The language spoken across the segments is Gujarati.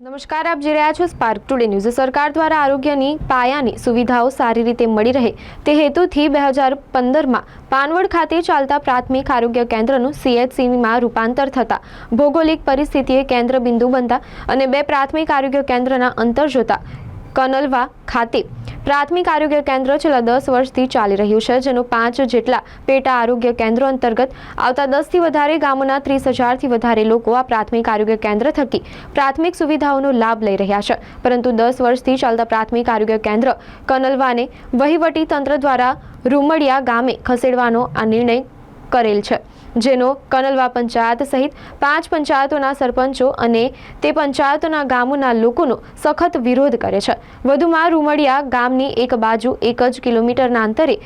નમસ્કાર, આપ જોઈ રહ્યા છો સ્પાર્ક ટુડે ન્યૂઝ સરકાર દ્વારા આરોગ્યની પાયાની સુવિધાઓ સારી રીતે મળી રહે તે હેતુથી બે હજાર પંદરમાં પાનવડ ખાતે ચાલતા પ્રાથમિક આરોગ્ય કેન્દ્રનું સીએચસીમાં રૂપાંતર થતાં. ભૌગોલિક પરિસ્થિતિએ કેન્દ્ર બિંદુ બનતા અને બે પ્રાથમિક આરોગ્ય કેન્દ્રના અંતર જોતા કનલવા ખાતે પ્રાથમિક આરોગ્ય કેન્દ્ર છેલ્લા દસ વર્ષથી ચાલી રહ્યું છે, જેનું પાંચ જેટલા પેટા આરોગ્ય કેન્દ્રો અંતર્ગત આવતા દસથી વધારે ગામોના ત્રીસ હજારથી વધારે લોકો આ પ્રાથમિક આરોગ્ય કેન્દ્ર થકી પ્રાથમિક સુવિધાઓનો લાભ લઈ રહ્યા છે. પરંતુ દસ વર્ષથી ચાલતા પ્રાથમિક આરોગ્ય કેન્દ્ર કનલવાને વહીવટી તંત્ર દ્વારા રૂમડિયા ગામે ખસેડવાનો આ નિર્ણય કરેલ છે. જેનો કનલવા પંચાયત સહિત પાંચ પંચાયતોના સરપંચો અને તે પંચાયતોના ગામોના લોકોનો સખત વિરોધ કરે છે. વધુમાં રૂમડિયા ગામની એક બાજુ એક જ કિલોમીટરના અંતરે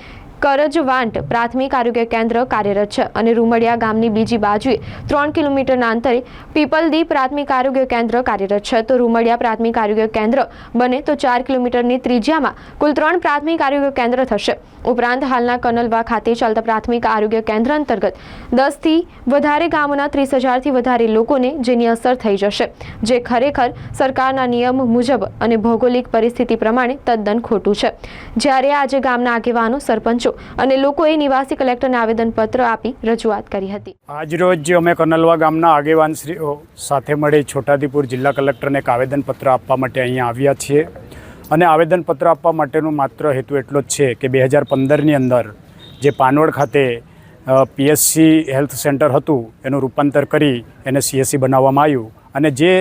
કરજવાંટ પ્રાથમિક આરોગ્ય કેન્દ્ર કાર્યરત છે અને રૂમડિયા ગામની બીજી બાજુએ ત્રણ કિલોમીટરના અંતરે પીપલદી પ્રાથમિક આરોગ્ય કેન્દ્ર કાર્યરત છે. તો રૂમડિયા પ્રાથમિક આરોગ્ય કેન્દ્ર બને તો ચાર કિલોમીટરની ત્રિજ્યામાં કુલ ત્રણ પ્રાથમિક આરોગ્ય કેન્દ્ર થશે. ઉપરાંત હાલના કનલવા ખાતે ચાલતા પ્રાથમિક આરોગ્ય કેન્દ્ર અંતર્ગત દસથી વધારે ગામોના ત્રીસ હજારથી વધારે લોકોને જેની અસર થઈ જશે, જે ખરેખર સરકારના નિયમ મુજબ અને ભૌગોલિક પરિસ્થિતિ પ્રમાણે તદ્દન ખોટું છે. જ્યારે આજે ગામના આગેવાનો, સરપંચો અને લોકોએ નિવાસી કલેક્ટરને આવેદનપત્ર આપી રજૂઆત કરી હતી. આજરોજ અમે કનલવા ગામના આગેવાનશ્રીઓ સાથે મળી છોટાદીપુર જિલ્લા કલેક્ટરને એક આવેદનપત્ર આપવા માટે અહીંયા આવ્યા છીએ. અને આવેદનપત્ર આપવા માટેનો માત્ર હેતુ એટલો જ છે કે બે હજાર પંદરની અંદર જે પાનોડ ખાતે પીએસસી હેલ્થ સેન્ટર હતું, એનું રૂપાંતર કરી એને સીએસસી બનાવવામાં આવ્યું. અને જે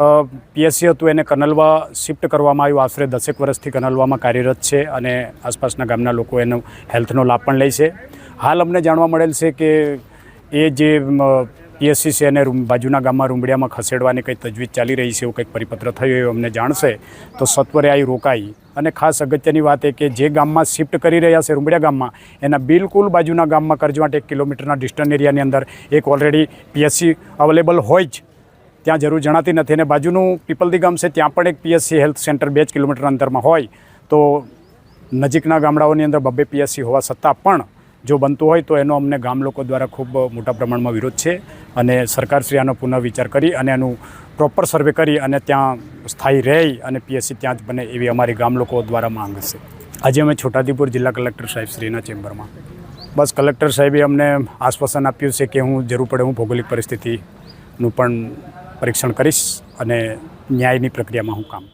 પીએસસી હતું, એને કનલવા શિફ્ટ કરવામાં આવ્યું. આશરે દસેક વર્ષથી કનલવામાં કાર્યરત છે અને આસપાસના ગામના લોકો એનો હેલ્થનો લાભ પણ લે છે. હાલ અમને જાણવા મળેલ છે કે એ જે પીએસસી છે એને બાજુના ગામમાં રૂમડિયામાં ખસેડવાની કંઈ તજવીજ ચાલી રહી છે, એવું કંઈક પરિપત્ર થયો એવું અમને જાણશે, તો સત્વરે આવી રોકાઈ. અને ખાસ અગત્યની વાત એ કે જે ગામમાં શિફ્ટ કરી રહ્યા છે રૂમડિયા ગામમાં, એના બિલકુલ બાજુના ગામમાં કરજવાટ એક કિલોમીટરના ડિસ્ટન્સ એરિયાની અંદર એક ઓલરેડી પીએસસી અવેલેબલ હોય જ. ત્યાં જરૂર જણાતી નથી અને બાજુનું પીપલદી ગામ છે, ત્યાં પણ એક પીએસસી હેલ્થ સેન્ટર બે જ કિલોમીટર અંતરમાં હોય. તો નજીકના ગામડાઓની અંદર બબ્બે પીએસસી હોવા છતાં પણ જો બનતું હોય તો એનો અમને ગામ લોકો દ્વારા ખૂબ મોટા પ્રમાણમાં વિરોધ છે અને સરકારશ્રી આનો પુનઃ વિચાર કરી અને એનું પ્રોપર સર્વે કરી અને ત્યાં સ્થાયી રહી અને પીએસસી ત્યાં જ બને એવી અમારી ગામ લોકો દ્વારા માંગ છે. આજે અમે છોટાદીપુર જિલ્લા કલેક્ટર સાહેબશ્રીના ચેમ્બરમાં. બસ કલેક્ટર સાહેબે અમને આશ્વાસન આપ્યું છે કે હું જરૂર પડે હું ભૌગોલિક પરિસ્થિતિનું પણ પરીક્ષણ કરીશ અને ન્યાયની પ્રક્રિયામાં હું કામ